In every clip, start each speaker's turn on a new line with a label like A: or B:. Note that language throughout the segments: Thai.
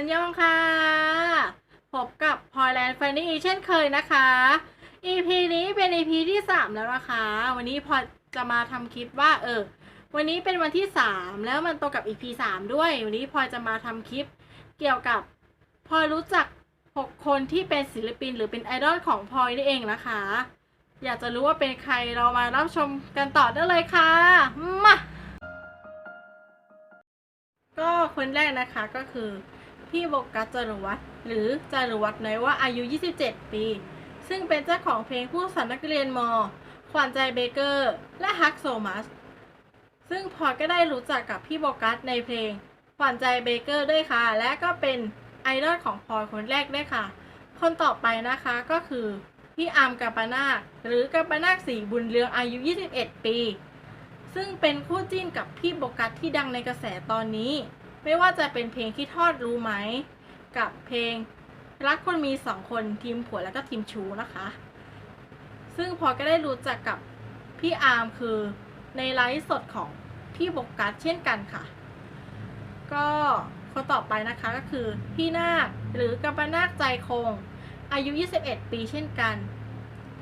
A: อันยองค่ะ พบกับพอยแลนด์ฟันนี่เช่นเคยนะคะ EP นี้เป็น EP ที่ 3 แล้วนะคะ วันนี้พอจะมาทำคลิปว่าเออ วันนี้เป็นวันที่ 3 แล้วมันตรงกับ EP 3 ด้วย วันนี้พอยจะมาทำคลิปเกี่ยวกับพอยรู้จัก 6 คนที่เป็นศิลปินหรือเป็นไอดอลของพอยนี่เองนะคะ อยากจะรู้ว่าเป็นใครเรามารับชมกันต่อได้เลยค่ะมาก็คนแรกนะคะก็คือ พี่โบกัสจารวัตรหรือจารวัตรน้อยว่าอายุ 27 ปี ซึ่งเป็นเจ้าของเพลงผู้สอนนักเรียนม ขวัญใจเบเกอร์ และฮักโซมัส ซึ่งพอก็ได้รู้จักกับพี่โบกัสในเพลง ขวัญใจเบเกอร์ด้วยค่ะ และก็เป็นไอดอลของพลอยคนแรกด้วยค่ะ คนต่อไปนะคะก็คือพี่อาร์มกัปปนาคหรือกัปปนาคสีบุญเรืองอายุ 21 ปี ซึ่งเป็นคู่จิ้นกับพี่โบกัสที่ดังในกระแสตอนนี้ ไม่ว่าจะเป็นเพลงที่ทอดรู้ไหม กับเพลงรักคนมีสองคนทีมผัวแล้วก็ทีมชูนะคะ ซึ่งพอก็ได้รู้จักกับพี่อาร์มคือในไลฟ์สดของพี่บกัสเช่นกันค่ะ ก็คนต่อไปนะคะก็คือพี่นาคหรือกัปปนาคใจคง อายุ 21 ปีเช่นกัน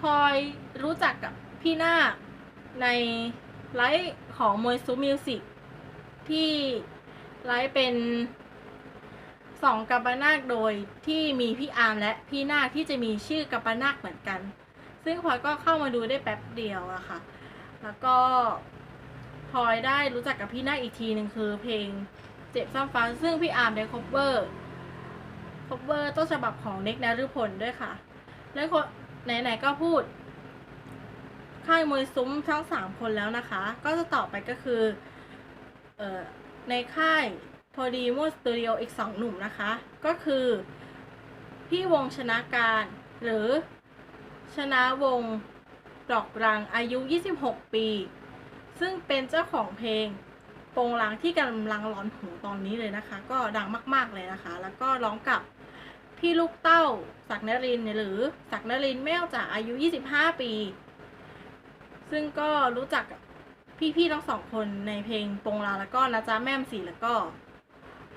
A: พลอยรู้จักกับพี่นาคในไลฟ์ของมวยซูมิวสิกที่ ไลฟ์เป็นสองกัปปนาคโดยที่มีพี่อาร์มและพี่นาคที่จะมีชื่อกัปปนาคเหมือนกัน ซึ่งพลอยก็เข้ามาดูได้แป๊บเดียวอะค่ะ แล้วก็พลอยได้รู้จักกับพี่นาคอีกทีหนึ่งคือเพลงเจ็บซ้ำฟ้าซึ่งพี่อาร์มได้คบเวอร์คบเวอร์ต้นฉบับของเน็กนฤพลด้วยค่ะ แล้วคนไหนๆก็พูด ค่ายมวยซุ้มทั้งสามคนแล้วนะคะ ก็จะต่อไปก็คือ เอ่อ ในค่ายพอดีมูสตูดิโออีกสองหนุ่มนะคะ ก็คือ พี่วงชนะการหรือชนะวงดอกรังอายุ 26 ปี ซึ่งเป็นเจ้าของเพลงโปงลางที่กำลังร้อนหูตอนนี้เลยนะคะ ก็ดังมาก ๆ เลยนะคะ แล้วก็ร้องกับพี่ลูกเต้าศักดิ์นรินหรือศักดิ์นรินแมวจากอายุ 25 ปี ซึ่งก็รู้จัก พี่ๆทั้งสองคนในเพลงปงลาแล้วก็นะจ๊ะแม่มสีแล้วก็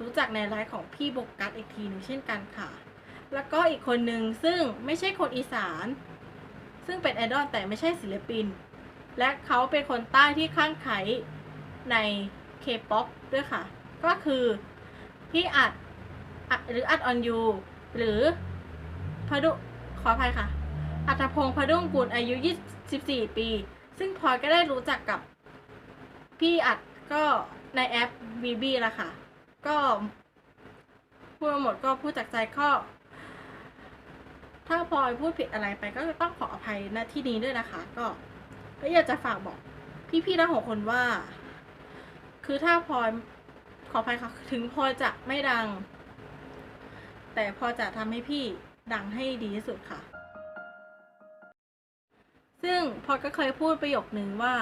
A: รู้จักในไลฟ์ของพี่บกกัสอีกทีหนึ่งเช่นกันค่ะ แล้วก็อีกคนหนึ่งซึ่งไม่ใช่คนอีสาน ซึ่งเป็นไอดอลแต่ไม่ใช่ศิลปิน และเขาเป็นคนใต้ที่ข้างไขใน K-POP ด้วยค่ะ ก็คือพี่อัดอัดหรืออัดออนยูหรือพดุขออภัยค่ะ อัตพงศ์พดุงกุลอายุ 24 ปี ซึ่งพลอยก็ได้รู้จักกับ พี่อัดก็ในแอป VB ละค่ะ ก็พูดมาหมดก็พูดจากใจข้อถ้าพลอยพูดผิดอะไรไปก็ต้องขออภัยณที่นี้ด้วยนะคะ ก็ก็อยากจะฝากบอก พี่ๆทั้งหกคนว่า คือถ้าพลอยขออภัยค่ะถึงพลอยจะไม่ดัง แต่พลอยจะทำให้พี่ดังให้ดีที่สุดค่ะ ซึ่งพลอยก็เคยพูดประโยคนึงว่า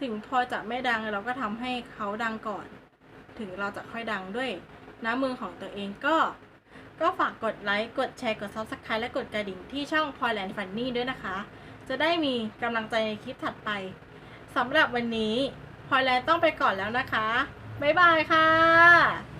A: ถึงพอจะไม่ดังเราก็ทำให้เขาดังก่อน ถึงเราจะค่อยดังด้วยน้ำมือของตัวเองก็ ก็ฝากกดไลค์ กดแชร์ กด Subscribe และกดกระดิ่งที่ช่อง p o y l a n d Funny ด้วยนะคะ จะได้มีกำลังใจในคลิปถัดไปสำหรับวันนี้พอแลนด์ต้องไปก่อนแล้วนะคะ บ๊ายบายค่ะ